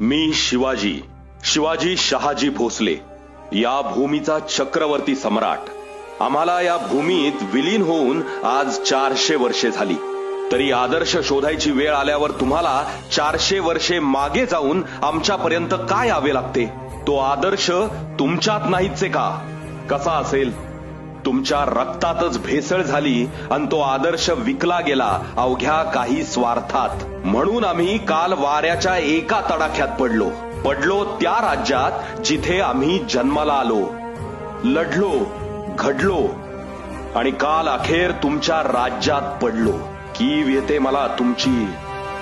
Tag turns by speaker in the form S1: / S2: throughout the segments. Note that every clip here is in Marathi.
S1: मी शिवाजी शिवाजी शहाजी भोसले या भूमीचा चक्रवर्ती सम्राट. आम्हाला या भूमीत विलीन होऊन आज चारशे वर्षे झाली. तरी आदर्श शोधायची वेळ आल्यावर तुम्हाला चारशे वर्षे मागे जाऊन आमच्यापर्यंत काय यावे लागते? तो आदर्श तुमच्यात नाहीचे का? कसा असेल? तुमच्या रक्तातच भेसळ झाली आणि तो आदर्श विकला गेला अवघ्या काही स्वार्थात. म्हणून आम्ही काल वाऱ्याच्या एका तडाख्यात पडलो. पडलो त्या राज्यात जिथे आम्ही जन्माला आलो. लढलो घडलो आणि काल अखेर तुमच्या राज्यात पडलो. कीव येते मला तुमची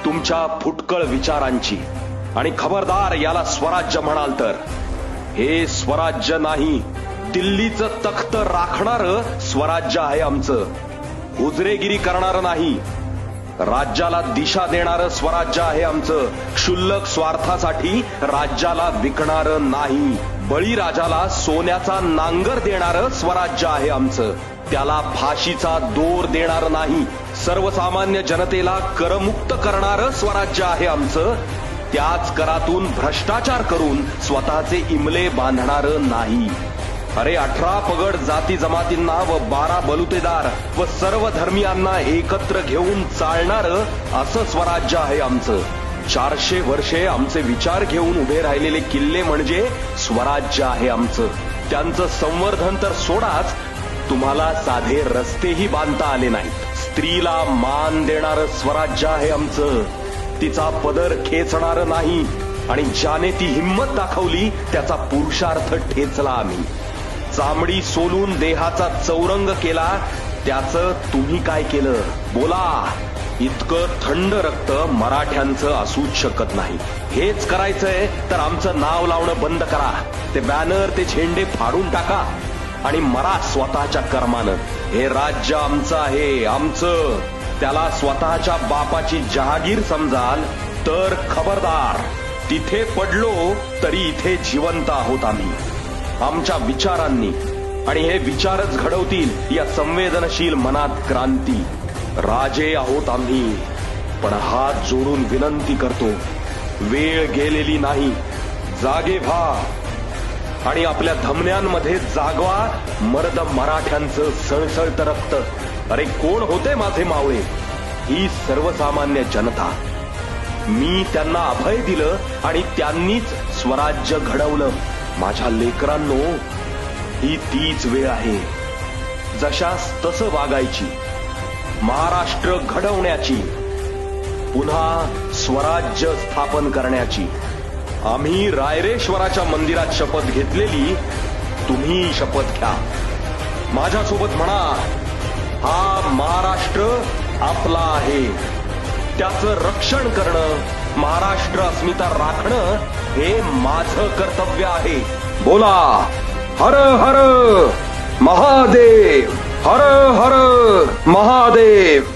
S1: तुमच्या फुटकळ विचारांची. आणि खबरदार याला स्वराज्य म्हणाल तर. हे स्वराज्य नाही दिल्लीचं तख्त राखणार स्वराज्य आहे आमचं. हुजरेगिरी करणार नाही. राज्याला दिशा देणारं स्वराज्य आहे आमचं. क्षुल्लक स्वार्थासाठी राज्याला विकणार नाही. बळीराजाला सोन्याचा नांगर देणारं स्वराज्य आहे आमचं. त्याला फाशीचा दोर देणार नाही. सर्वसामान्य जनतेला करमुक्त करणारं स्वराज्य आहे आमचं. त्याच करातून भ्रष्टाचार करून स्वतःचे इमले बांधणार नाही. अरे अठरा पगड जाती जमातींना व बारा बलुतेदार व सर्व धर्मियांना एकत्र घेऊन चालणार असं स्वराज्य आहे आमचं. चारशे वर्षे आमचे विचार घेऊन उभे राहिलेले किल्ले म्हणजे स्वराज्य आहे आमचं. त्यांचं संवर्धन तर सोडाच तुम्हाला साधे रस्तेही बांधता आले नाहीत. स्त्रीला मान देणार स्वराज्य आहे आमचं. तिचा पदर खेचणार नाही आणि ज्याने ती हिंमत दाखवली त्याचा पुरुषार्थ ठेचला आम्ही. चामडी सोलून देहाचा चौरंग केला. त्याचं तुम्ही काय केलं? बोला. इतकं थंड रक्त मराठ्यांचं असूच शकत नाही. हेच करायचंय तर आमचं नाव लावणं बंद करा. ते बॅनर ते झेंडे फाडून टाका. आणि मरा स्वतःच्या कर्मानं. हे राज्य आमचं आहे आमचं. त्याला स्वतःच्या बापाची जहागीर समजाल तर खबरदार. तिथे पडलो तरी इथे जिवंत आहोत आम्ही. आमच्या विचारांनी. आणि हे विचारच घडवतील या संवेदनशील मनात क्रांती. राजे आहोत आम्ही पण हात जोडून विनंती करतो वेळ गेलेली नाही जागे व्हा. आणि आपल्या धमन्यांमध्ये जागवा मर्द मराठ्यांचं सळसळत रक्त. अरे कोण होते माझे मावळे? ही सर्वसामान्य जनता. मी त्यांना अभय दिलं आणि त्यांनीच स्वराज्य घडवलं. माझ्या लेकरांनो ही तीच वेळ आहे. जशास तसं वागायची. महाराष्ट्र घडवण्याची. पुन्हा स्वराज्य स्थापन करण्याची. आम्ही रायरेश्वराच्या मंदिरात शपथ घेतलेली तुम्ही शपथ घ्या. माझ्यासोबत म्हणा हा महाराष्ट्र आपला आहे. त्याचं रक्षण करणं महाराष्ट्र अस्मिता राखणं हे माझं कर्तव्य आहे. बोला. हर हर महादेव. हर हर महादेव.